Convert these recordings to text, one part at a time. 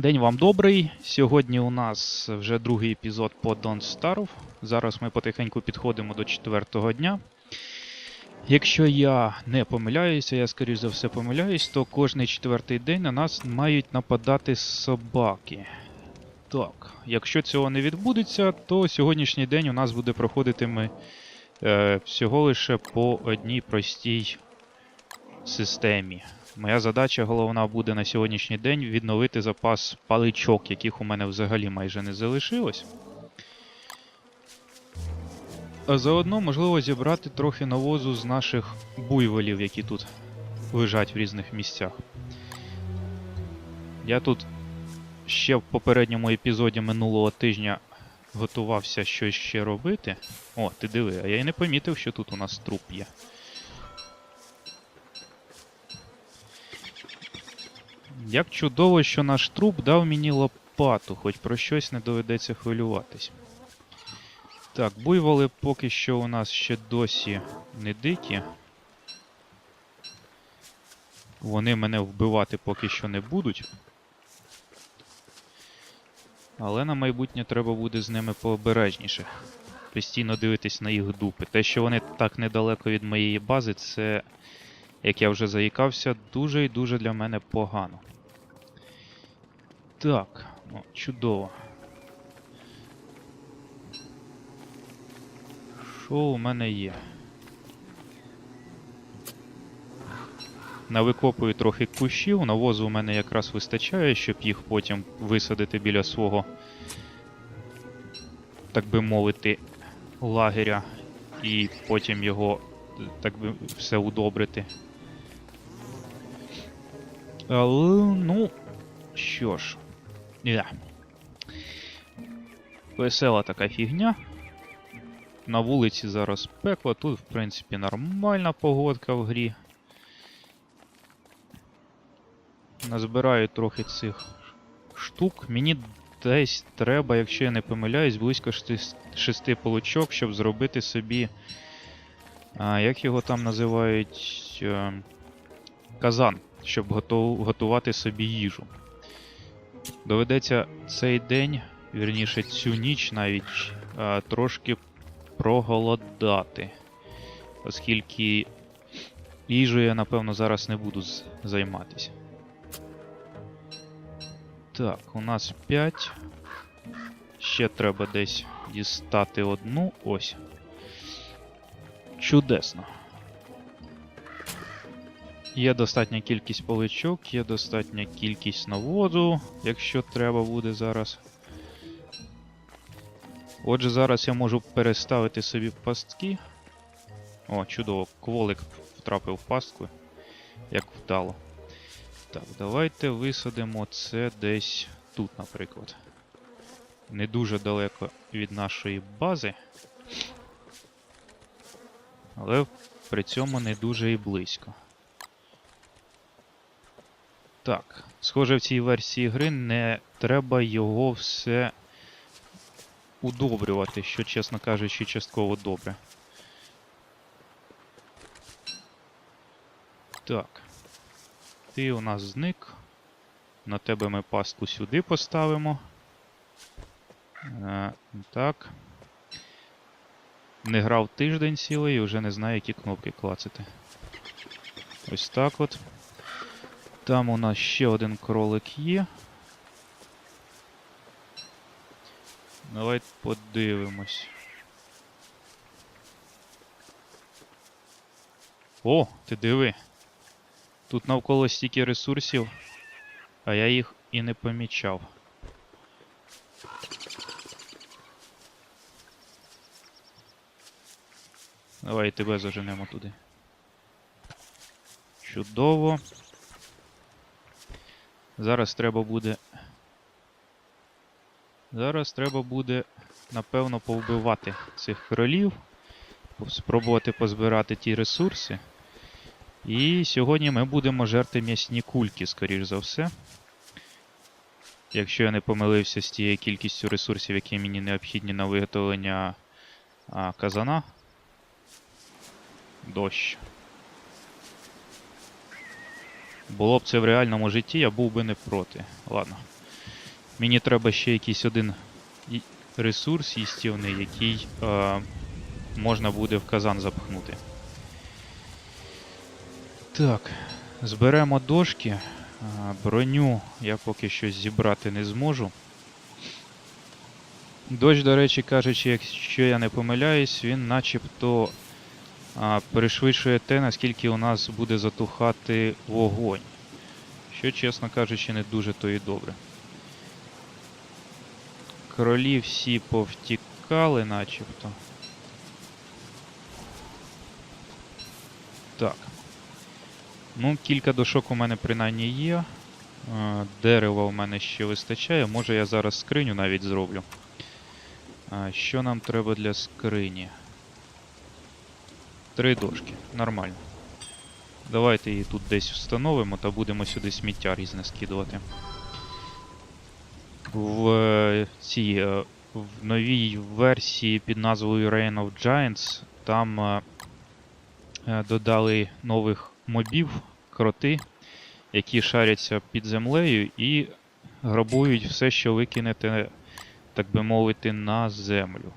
День вам добрий. Сьогодні у нас вже другий епізод по Don't Starve. Зараз ми потихеньку підходимо до четвертого дня. Якщо я не помиляюся, я скоріш за все помиляюсь, то кожний четвертий день на нас мають нападати собаки. Так, якщо цього не відбудеться, то сьогоднішній день у нас буде проходитиме е, всього лише по одній простій системі. Моя задача головна буде на сьогоднішній день відновити запас паличок, яких у мене взагалі майже не залишилось. А заодно, можливо, зібрати трохи навозу з наших буйволів, які тут лежать в різних місцях. Я тут ще в попередньому епізоді минулого тижня готувався щось ще робити. О, ти диви, а я й не помітив, що тут у нас труп є. Як чудово, що наш труп дав мені лопату, хоч про щось не доведеться хвилюватись. Так, буйволи поки що у нас ще досі не дикі. Вони мене вбивати поки що не будуть. Але на майбутнє треба буде з ними пообережніше. Постійно дивитись на їх дупи. Те, що вони так недалеко від моєї бази, це, як я вже заїкався, дуже і дуже для мене погано. Так, о, чудово. Що у мене є? Навикопую трохи кущів, навозу у мене якраз вистачає, щоб їх потім висадити біля свого, так би мовити, лагеря і потім його, так би все удобрити. Але, ну, що ж. Yeah. Весела така фігня. На вулиці зараз пекло, тут, в принципі, нормальна погодка в грі. Назбираю трохи цих штук. Мені десь треба, якщо я не помиляюсь, близько шести, шести получок, щоб зробити собі. А, як його там називають? Е, казан, щоб готувати собі їжу. Доведеться цей день, вірніше цю ніч навіть а, трошки проголодати. Оскільки їжею я, напевно, зараз не буду займатися. Так, у нас 5. Ще треба десь дістати одну. Ось. Чудесно. Є достатня кількість паличок, є достатня кількість наводу, якщо треба буде зараз. Отже, зараз я можу переставити собі пастки. О, чудово, кволик втрапив в пастку. Як вдало. Так, давайте висадимо це десь тут, наприклад. Не дуже далеко від нашої бази. Але при цьому не дуже і близько. Так, схоже, в цій версії гри не треба його все удобрювати, що, чесно кажучи, частково добре. Так. Ти у нас зник. На тебе ми пастку сюди поставимо. Е, так. Не грав тиждень цілий і вже не знаю, які кнопки клацати. Ось так от. Там у нас ще один кролик є. Давайте подивимось. О, ти диви. Тут навколо стільки ресурсів, а я їх і не помічав. Давай тебе заженемо туди. Чудово. Зараз треба буде. Зараз треба буде, напевно, повбивати цих кролів. Спробувати позбирати ті ресурси. І сьогодні ми будемо жерти м'ясні кульки, скоріш за все. Якщо я не помилився з тією кількістю ресурсів, які мені необхідні на виготовлення а, казана. Дощ. Було б це в реальному житті, я був би не проти. Ладно. Мені треба ще якийсь один ресурс їстівний, який е, можна буде в казан запхнути. Так, зберемо дошки. Броню я поки що зібрати не зможу. Дощ, до речі, кажучи, якщо я не помиляюсь, він начебто а, перешвидшує те, наскільки у нас буде затухати вогонь. Що, чесно кажучи, не дуже то і добре. Кролі всі повтікали, начебто. Так. Ну, кілька дошок у мене принаймні є. Дерева у мене ще вистачає. Може я зараз скриню навіть зроблю. Що нам треба для скрині? Три дошки. Нормально. Давайте її тут десь встановимо та будемо сюди сміття різне скидувати. В е, цій е, в новій версії під назвою Reign of Giants там е, додали нових мобів, кроти, які шаряться під землею і грабують все, що викинете, так би мовити, на землю.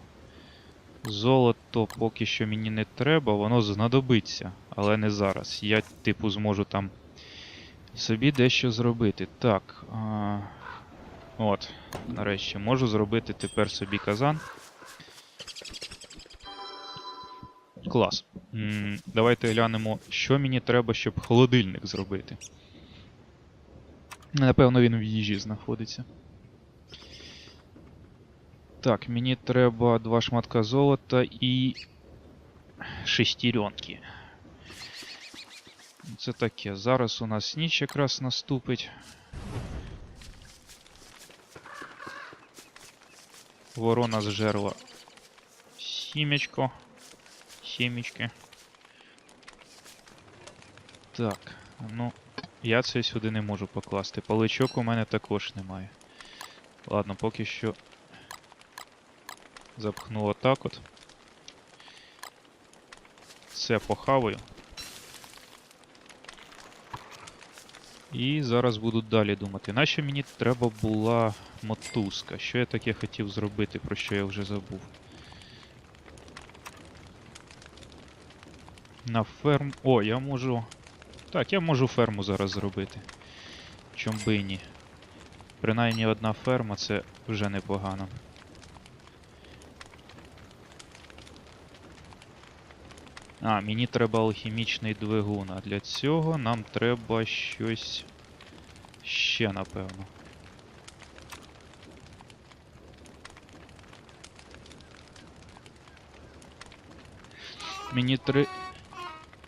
Золото поки що мені не треба, воно знадобиться, але не зараз. Я, типу, зможу там собі дещо зробити. Так. А... От, нарешті, можу зробити тепер собі казан. Клас. М, Давайте глянемо, що мені треба, щоб холодильник зробити. Напевно, він в їжі знаходиться. Так, мені треба два шматка золота і шестеренки. Це таке. Зараз у нас ніч якраз наступить. Ворона зжерла сімечко. Сімечки. Так, ну, я це сюди не можу покласти. Паличок у мене також немає. Ладно, поки що запхну отак от. Це похаваю. І зараз буду далі думати. Нащо мені треба була мотузка? Що я таке хотів зробити, про що я вже забув? На ферм. О, я можу. Так, я можу ферму зараз зробити. Чом би ні. Принаймні одна ферма це вже непогано. А, мені треба алхімічний двигун, а для цього нам треба щось ще, напевно. Мені три.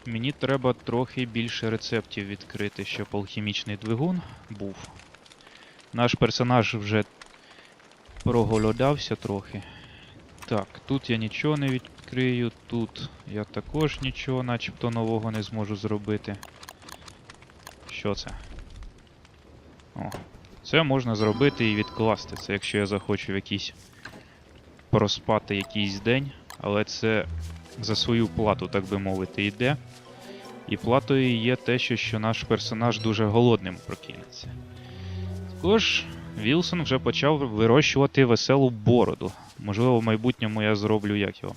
Мені треба трохи більше рецептів відкрити, щоб алхімічний двигун був. Наш персонаж вже проголодався трохи. Так, тут я нічого не відкрию, тут я також нічого начебто нового не зможу зробити. Що це? О, це можна зробити і відкласти. Це якщо я захочу в якийсь проспати якийсь день, але це за свою плату, так би мовити, йде. І платою є те, що, що наш персонаж дуже голодним прокинеться. Також Вілсон вже почав вирощувати веселу бороду. Можливо, в майбутньому я зроблю як його.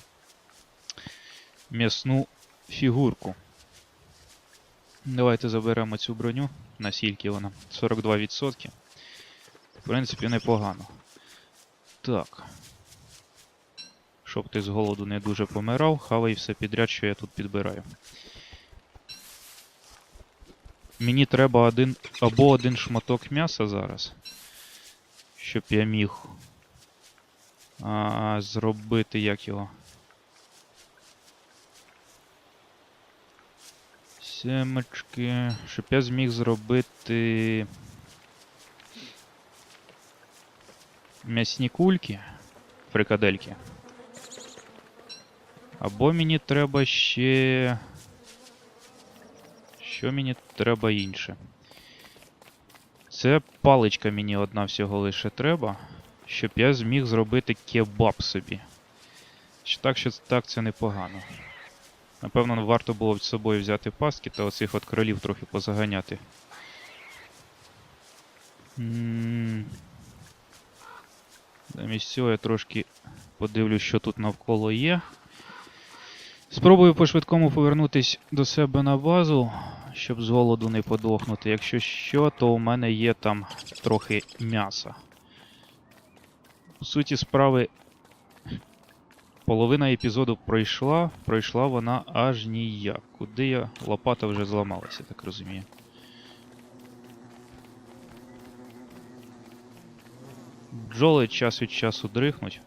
М'ясну фігурку. Давайте заберемо цю броню. Наскільки вона? 42%. В принципі, непогано. Так. Щоб ти з голоду не дуже помирав, хавай все підряд, що я тут підбираю. Мені треба один або один шматок м'яса зараз, щоб я міг а, зробити як його. Семечки. Щоб я зміг зробити. М'ясні кульки, фрикадельки. Або мені треба ще. Що мені треба інше? Це паличка мені одна всього лише треба, щоб я зміг зробити кебаб собі. Так що так це непогано. Напевно, варто було б з собою взяти паски та оцих от кролів трохи позаганяти. Замість цього я трошки подивлюсь, що тут навколо є. Спробую по-швидкому повернутись до себе на базу, щоб з голоду не подохнути. Якщо що, то у мене є там трохи м'яса. По суті справи, половина епізоду пройшла, пройшла вона аж ніяк. Куди я. Лопата вже зламалася, так розумію. Бджоли час від часу дрихнуть.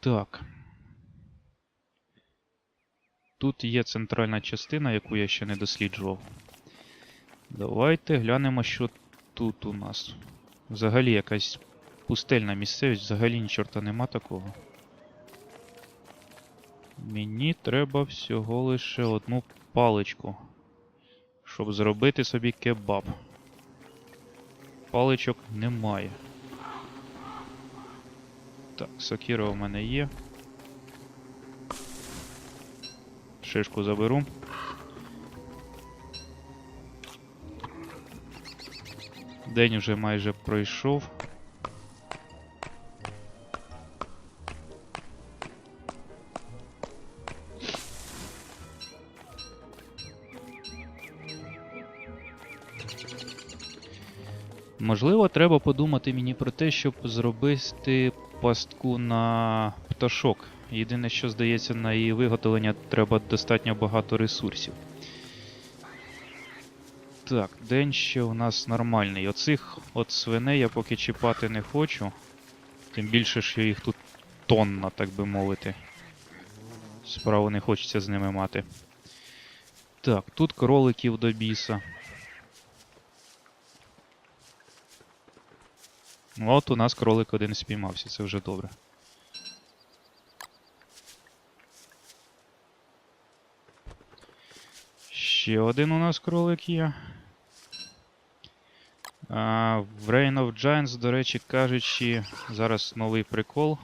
Так. Тут є центральна частина, яку я ще не досліджував. Давайте глянемо, що тут у нас. Взагалі якась пустельна місцевість, взагалі ні чорта нема такого. Мені треба всього лише одну паличку, щоб зробити собі кебаб. Паличок немає. Так, сокіра у мене є. Шишку заберу. День вже майже пройшов. Можливо, треба подумати мені про те, щоб зробити пастку на пташок. Єдине, що здається, на її виготовлення треба достатньо багато ресурсів. Так, день ще у нас нормальний. Оцих от свиней я поки чіпати не хочу. Тим більше, що їх тут тонна, так би мовити. Справу не хочеться з ними мати. Так, тут кроликів до біса. От у нас кролик один спіймався, це вже добре. Ще один у нас кролик є. А, в Reign of Giants, до речі, кажучи, зараз новий прикол.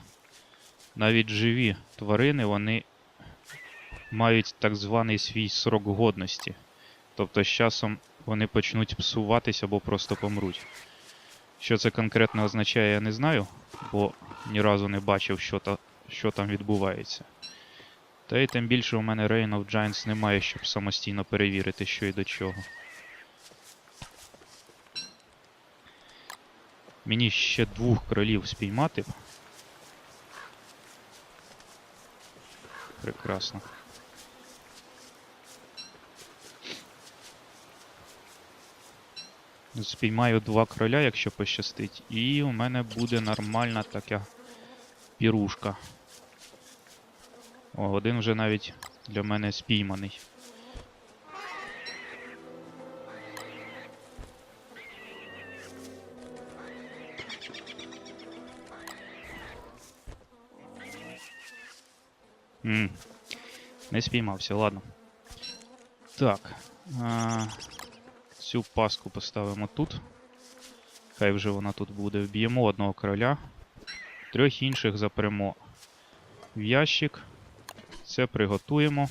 Навіть живі тварини, вони мають так званий свій срок годності. Тобто з часом вони почнуть псуватись або просто помруть. Що це конкретно означає, я не знаю, бо ні разу не бачив, що, та, що там відбувається. Та й тим більше у мене Reign of Giants немає, щоб самостійно перевірити, що і до чого. Мені ще двох кролів спіймати. Прекрасно. Спіймаю два кроля, якщо пощастить, і у мене буде нормальна така пірушка. О, один вже навіть для мене спійманий. М, Не спіймався, ладно. Так. А, цю паску поставимо тут. Хай вже вона тут буде. Вб'ємо одного короля. Трьох інших запремо в ящик. Це приготуємо.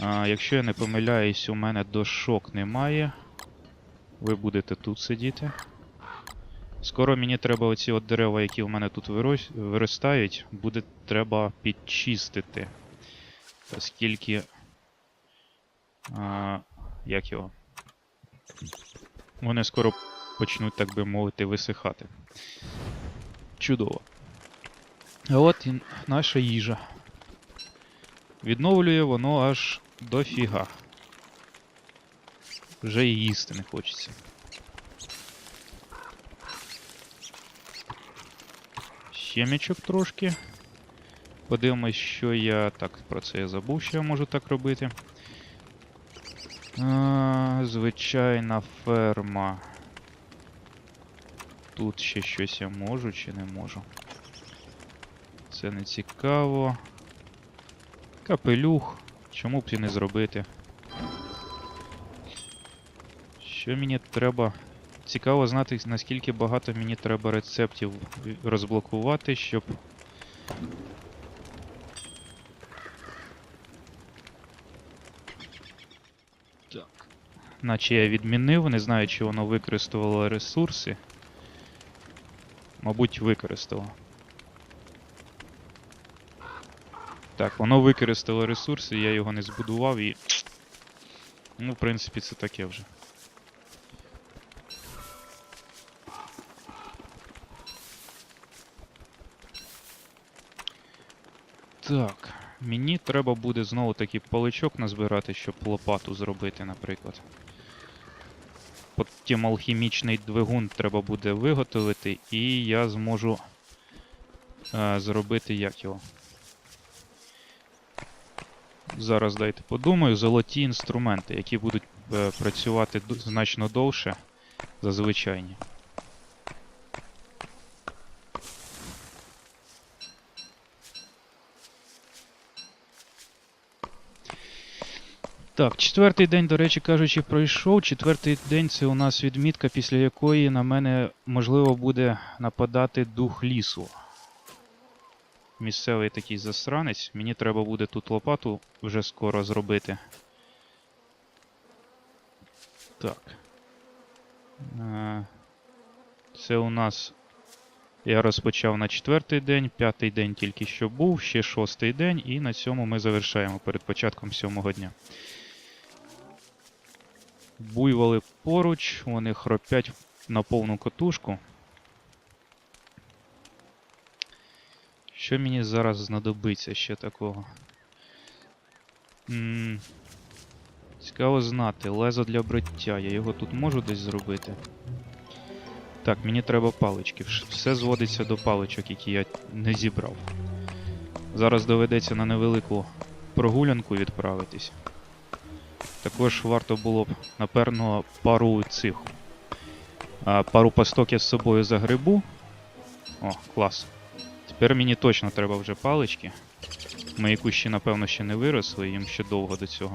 А, якщо я не помиляюсь, у мене дошок немає. Ви будете тут сидіти. Скоро мені треба оці от дерева, які у мене тут виростають, буде треба підчистити. Оскільки. А, як його? Вони скоро почнуть, так би мовити, висихати. Чудово. От і наша їжа. Відновлює воно аж дофіга. Вже і їсти не хочеться. Щемічок трошки. Подивимось, що я. Так, про це я забув, що я можу так робити. А, звичайна ферма. Тут ще щось я можу чи не можу. Це не цікаво. Капелюх. Чому б і не зробити? Що мені треба. Цікаво знати, наскільки багато мені треба рецептів розблокувати, щоб. Наче я відмінив, не знаю, чи воно використовувало ресурси. Мабуть, використало. Так, воно використало ресурси, я його не збудував і. Ну, в принципі, це таке вже. Так, мені треба буде знову таки паличок назбирати, щоб лопату зробити, наприклад. Потім алхімічний двигун треба буде виготовити, і я зможу е, зробити як його. Зараз дайте подумаю. Золоті інструменти, які будуть е, працювати значно довше за звичайні. Так, четвертий день, до речі кажучи, пройшов. Четвертий день це у нас відмітка, після якої на мене можливо буде нападати дух лісу. Місцевий такий засранець. Мені треба буде тут лопату вже скоро зробити. Так. Е, Це у нас. Я розпочав на четвертий день, п'ятий день тільки що був, ще шостий день, і на цьому ми завершаємо перед початком сьомого дня. Буйволи поруч, вони хропять на повну катушку. Що мені зараз знадобиться ще такого? м Цікаво знати. Лезо для бриття. Я його тут можу десь зробити. Так, мені треба палички. Все зводиться до паличок, які я не зібрав. Зараз доведеться на невелику прогулянку відправитись. Також варто було б, напевно, пару цих. Пару пасток я з собою загребу. О, клас. Тепер мені точно треба вже палички. Мої кущі, напевно, ще не виросли, їм ще довго до цього.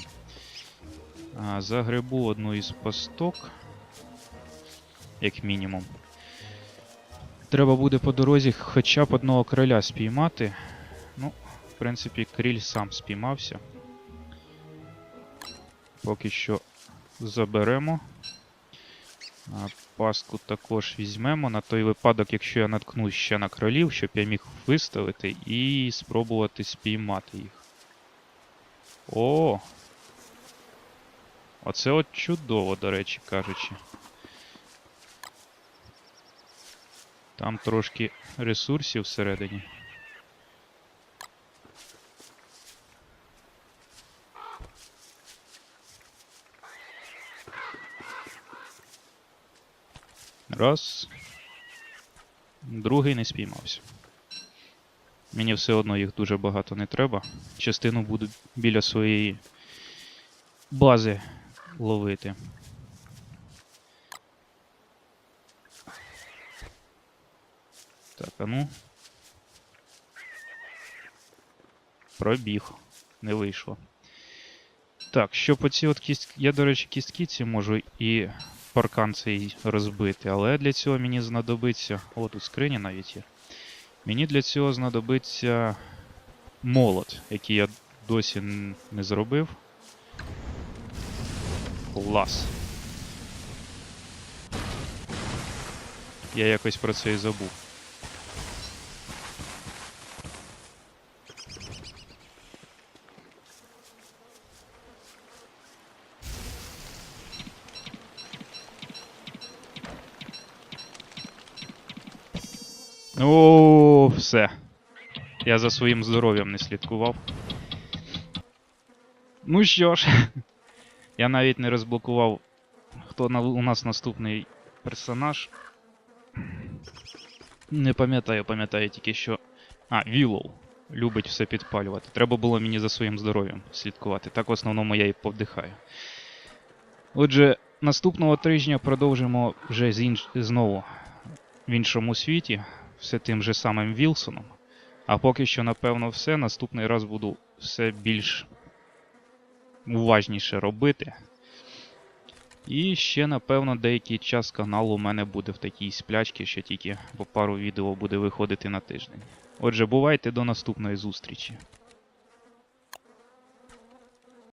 А, загребу одну із пасток. Як мінімум. Треба буде по дорозі хоча б одного криля спіймати. Ну, в принципі, кріль сам спіймався. Поки що заберемо. А, Пастку також візьмемо на той випадок, якщо я наткнусь ще на кролів, щоб я міг виставити і спробувати спіймати їх. О! Оце от чудово, до речі кажучи. Там трошки ресурсів всередині. Раз. Другий не спіймався. Мені все одно їх дуже багато не треба. Частину буду біля своєї бази ловити. Так, а ну. Пробіг. Не вийшло. Так, що по ці от кістки. Я, до речі, кістки ці можу і паркан цей розбити, але для цього мені знадобиться. О, тут скрині навіть є. Мені для цього знадобиться молот, який я досі не зробив. Клас. Я якось про це і забув. О, все. Я за своїм здоров'ям не слідкував. Ну що ж, я навіть не розблокував, хто на, у нас наступний персонаж. Не пам'ятаю, пам'ятаю тільки що. А, Вілоу. Любить все підпалювати. Треба було мені за своїм здоров'ям слідкувати. Так в основному я і повдихаю. Отже, наступного тижня продовжимо вже з інш... знову в іншому світі, все тим же самим Вілсоном. А поки що, напевно, все. Наступний раз буду все більш уважніше робити. І ще, напевно, деякий час канал у мене буде в такій сплячці, що тільки по пару відео буде виходити на тиждень. Отже, бувайте до наступної зустрічі.